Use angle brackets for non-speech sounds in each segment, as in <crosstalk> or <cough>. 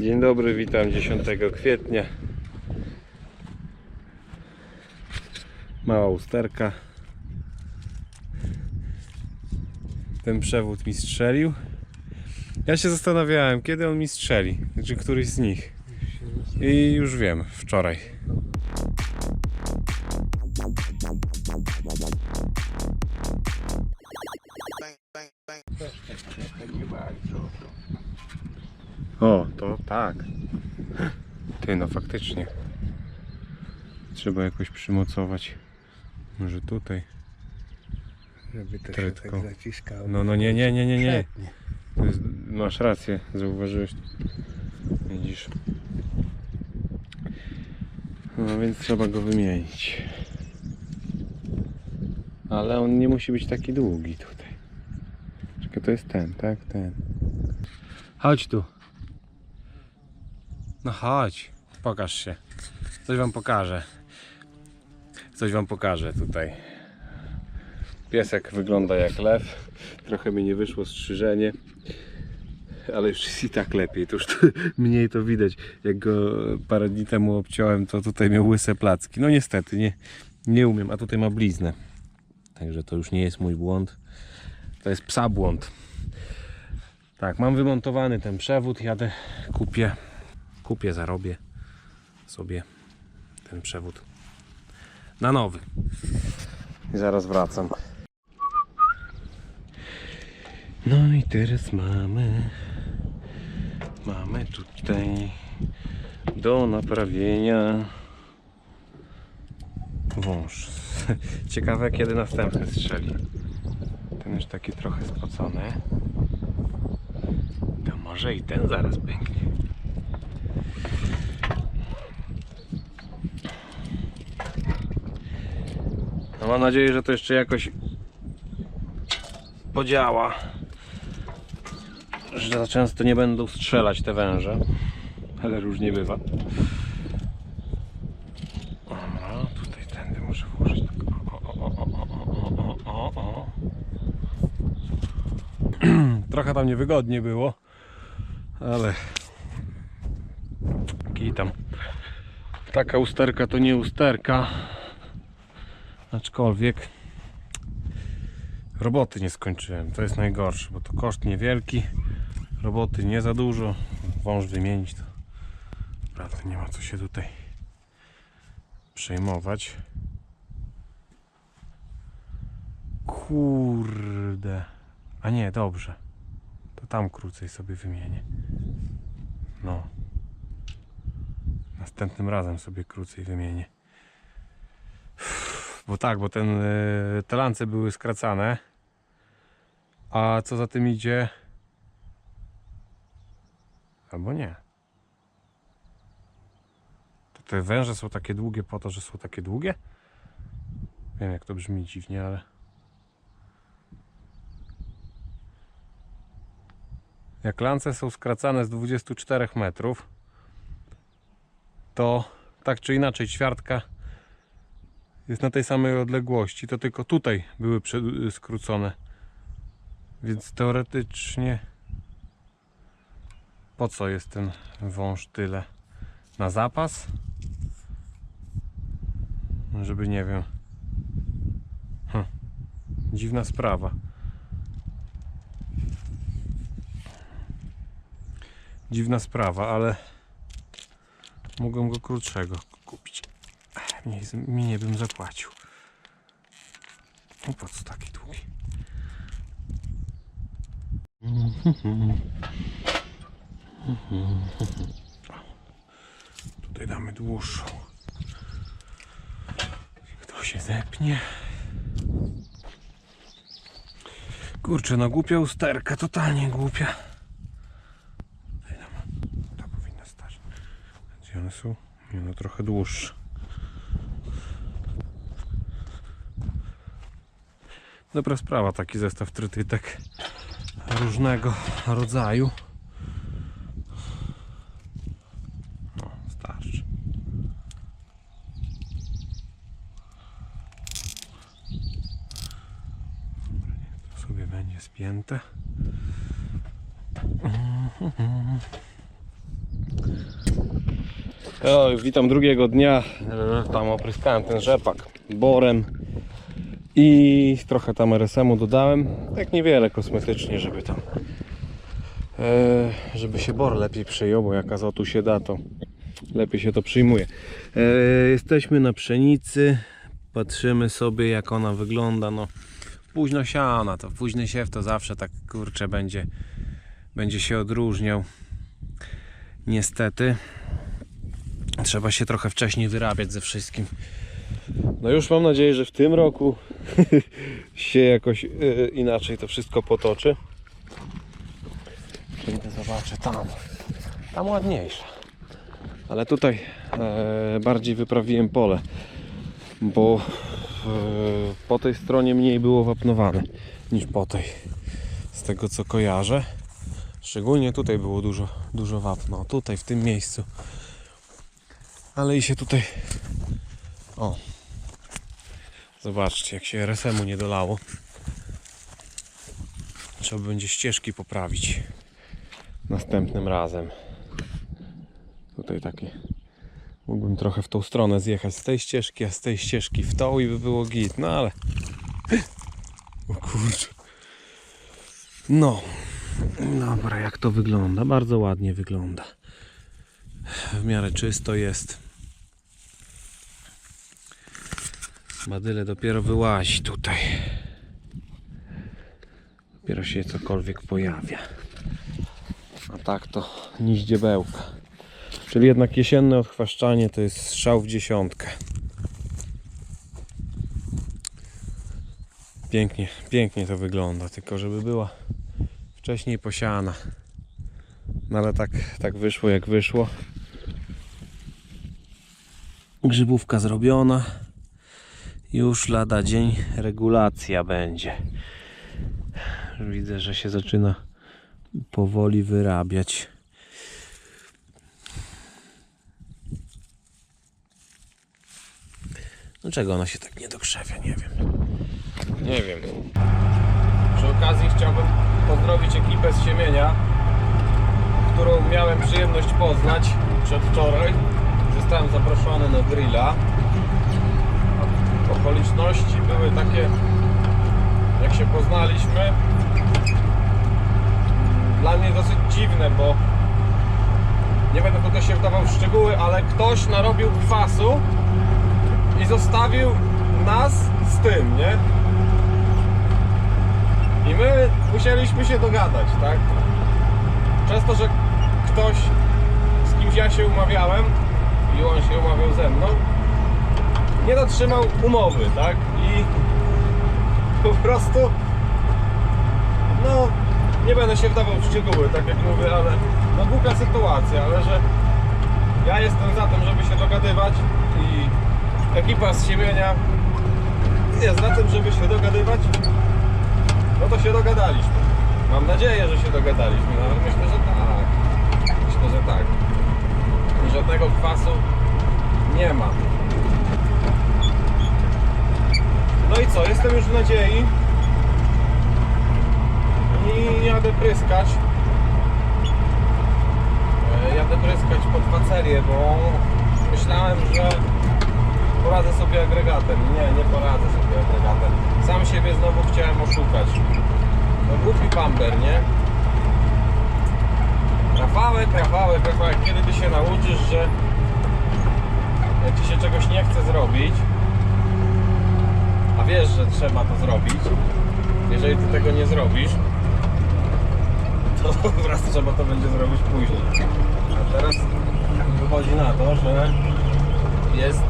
Dzień dobry, witam 10 kwietnia. Mała usterka. Ten przewód mi strzelił. Ja się zastanawiałem, kiedy on mi strzeli, czy któryś z nich. I już wiem, wczoraj. O, to tak. Ty, no faktycznie. Trzeba jakoś przymocować. Może tutaj. Żeby to się Trytką. tak zaciskało. No, no nie, nie, nie, nie, nie. Jest, masz rację, zauważyłeś. Widzisz. No więc trzeba go wymienić. Ale on nie musi być taki długi tutaj. Czekaj, to jest ten, tak? Ten. Chodź tu. No chodź, pokaż się. Coś wam pokażę. Coś wam pokażę tutaj. Piesek wygląda jak lew. Trochę mi nie wyszło strzyżenie. Ale już jest i tak lepiej. To już to, <laughs> mniej to widać. Jak go parę dni temu obciąłem, to tutaj miał łyse placki. No niestety, nie, nie umiem. A tutaj ma bliznę. Także to już nie jest mój błąd. To jest psa błąd. Tak, mam wymontowany ten przewód. Jadę, kupię, kupię, zarobię sobie ten przewód na nowy. I zaraz wracam. No i teraz mamy mamy tutaj do naprawienia wąż. <laughs> Ciekawe kiedy następny strzeli. Ten już taki trochę spocony. To może i ten zaraz pęknie. No mam nadzieję, że to jeszcze jakoś podziała. Że za często nie będą strzelać te węże. Ale różnie bywa. Dobra, tutaj tędy muszę włożyć. Tak. O, o, o, o, o, o. Trochę tam niewygodnie było. Ale... Kitam. Taka usterka to nie usterka. Aczkolwiek roboty nie skończyłem. To jest najgorsze, bo to koszt niewielki. Roboty nie za dużo. Wąż wymienić to naprawdę nie ma co się tutaj przejmować. Kurde. A nie, dobrze. To tam krócej sobie wymienię. No. Następnym razem sobie krócej wymienię. Bo tak, bo ten, y, te lance były skracane. A co za tym idzie? Albo nie. To te węże są takie długie po to, że są takie długie? Wiem jak to brzmi dziwnie, ale... Jak lance są skracane z 24 metrów, to tak czy inaczej ćwiartka jest na tej samej odległości, to tylko tutaj były skrócone. Więc teoretycznie po co jest ten wąż tyle? Na zapas? Żeby nie wiem. Hm. Dziwna sprawa. Dziwna sprawa, ale mogłem go krótszego kupić. Mniej, mniej bym zapłacił. No po co taki długi? <laughs> Tutaj damy dłuższą. Kto się zepnie? Kurczę, no głupia usterka, totalnie głupia. Tutaj damy. To powinno stać. Gdzie one są? Nie no, trochę dłuższe. Dobra sprawa, taki zestaw trytytek różnego rodzaju. No, starczy. To sobie będzie spięte. O, witam drugiego dnia. Tam opryskałem ten rzepak borem i trochę tam RSM-u dodałem. Tak niewiele kosmetycznie, żeby tam e, żeby się bor lepiej przyjął, bo jak azotu się da, to lepiej się to przyjmuje. E, jesteśmy na pszenicy. Patrzymy sobie jak ona wygląda. No, późno siana, to późny siew to zawsze tak kurczę będzie będzie się odróżniał. Niestety trzeba się trochę wcześniej wyrabiać ze wszystkim. No już mam nadzieję, że w tym roku <laughs> się jakoś e, inaczej to wszystko potoczy. Przyjdę, zobaczę tam. Tam ładniejsza. Ale tutaj e, bardziej wyprawiłem pole, bo e, po tej stronie mniej było wapnowane niż po tej. Z tego co kojarzę. Szczególnie tutaj było dużo, dużo wapno. Tutaj, w tym miejscu. Ale i się tutaj. O. Zobaczcie, jak się RSM-u nie dolało. Trzeba będzie ścieżki poprawić następnym razem. Tutaj takie. Mógłbym trochę w tą stronę zjechać z tej ścieżki, a z tej ścieżki w tą i by było git. No ale. O kurczę. No. Dobra, jak to wygląda? Bardzo ładnie wygląda. W miarę czysto jest. Badyle dopiero wyłazi tutaj. Dopiero się cokolwiek pojawia. A tak to niździebełka. Czyli jednak jesienne odchwaszczanie to jest strzał w dziesiątkę. Pięknie, pięknie to wygląda, tylko żeby była wcześniej posiana. No ale tak, tak wyszło jak wyszło. Grzybówka zrobiona. Już lada dzień regulacja będzie. Widzę, że się zaczyna powoli wyrabiać. Dlaczego ona się tak nie dokrzewia? Nie wiem. Nie wiem. Przy okazji chciałbym pozdrowić ekipę z Siemienia, którą miałem przyjemność poznać przedwczoraj. Zostałem zaproszony na grilla. Okoliczności były takie, jak się poznaliśmy, dla mnie dosyć dziwne, bo nie będę tutaj się wdawał w szczegóły, ale ktoś narobił kwasu i zostawił nas z tym, nie? I my musieliśmy się dogadać, tak? Przez to, że ktoś, z kimś ja się umawiałem i on się umawiał ze mną, nie dotrzymał umowy, tak? I po prostu, no, nie będę się wdawał w szczegóły, tak jak mówię, ale no głupia sytuacja, ale że ja jestem za tym, żeby się dogadywać i ekipa z siemienia jest za tym, żeby się dogadywać, no to się dogadaliśmy. Mam nadzieję, że się dogadaliśmy, no ale myślę, że tak. Myślę, że tak. Żadnego kwasu nie ma. No i co, jestem już w nadziei i jadę pryskać. E, Jadę pryskać pod facerię, bo myślałem, że poradzę sobie agregatem. Nie, nie poradzę sobie agregatem. Sam siebie znowu chciałem oszukać. No głupi pamper, nie? Rafałek, Rafałek, Rafałek, kiedy ty się nauczysz, że jak ci się czegoś nie chce zrobić, wiesz, że trzeba to zrobić, jeżeli ty tego nie zrobisz, to <laughs> prostu trzeba to będzie zrobić później. A teraz wychodzi na to, że jest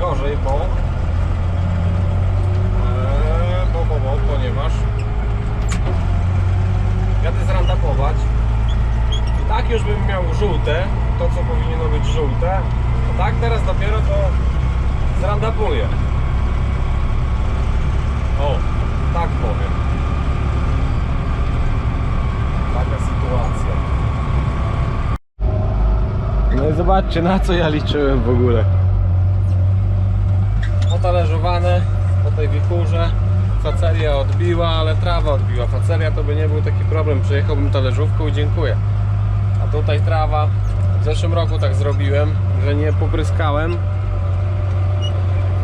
gorzej, bo Eee, bo, bo, bo, ponieważ jadę zrandapować i tak już bym miał żółte, to co powinno być żółte, a tak teraz dopiero to zrandapuję. O, tak powiem. Taka sytuacja. No i zobaczcie na co ja liczyłem w ogóle otalerzowane po tej wichurze. Faceria odbiła, ale trawa odbiła. Faceria to by nie był taki problem. Przejechałbym talerzówką i dziękuję. A tutaj trawa, zeszłym roku tak zrobiłem, że nie popryskałem.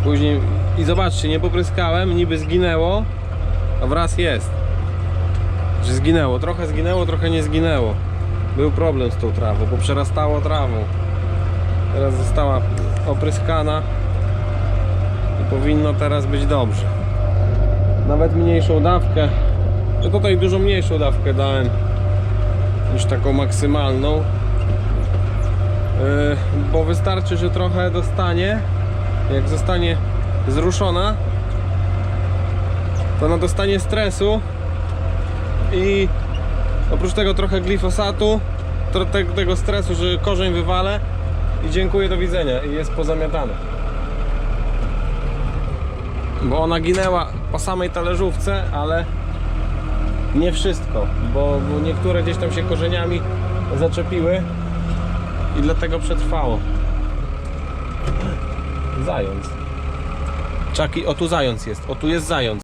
Później i zobaczcie, nie popryskałem, niby zginęło, a wraz jest. Że zginęło, trochę zginęło, trochę nie zginęło. Był problem z tą trawą, bo przerastało trawą. Teraz została opryskana i powinno teraz być dobrze. Nawet mniejszą dawkę. Ja tutaj dużo mniejszą dawkę dałem niż taką maksymalną. Yy, bo wystarczy, że trochę dostanie. Jak zostanie zruszona, to ona dostanie stresu i oprócz tego trochę glifosatu, tego stresu, że korzeń wywalę i dziękuję, do widzenia i jest pozamiatane. Bo ona ginęła po samej talerzówce, ale nie wszystko, bo, bo niektóre gdzieś tam się korzeniami zaczepiły i dlatego przetrwało. Zając. Czaki, o tu zając jest, o tu jest zając.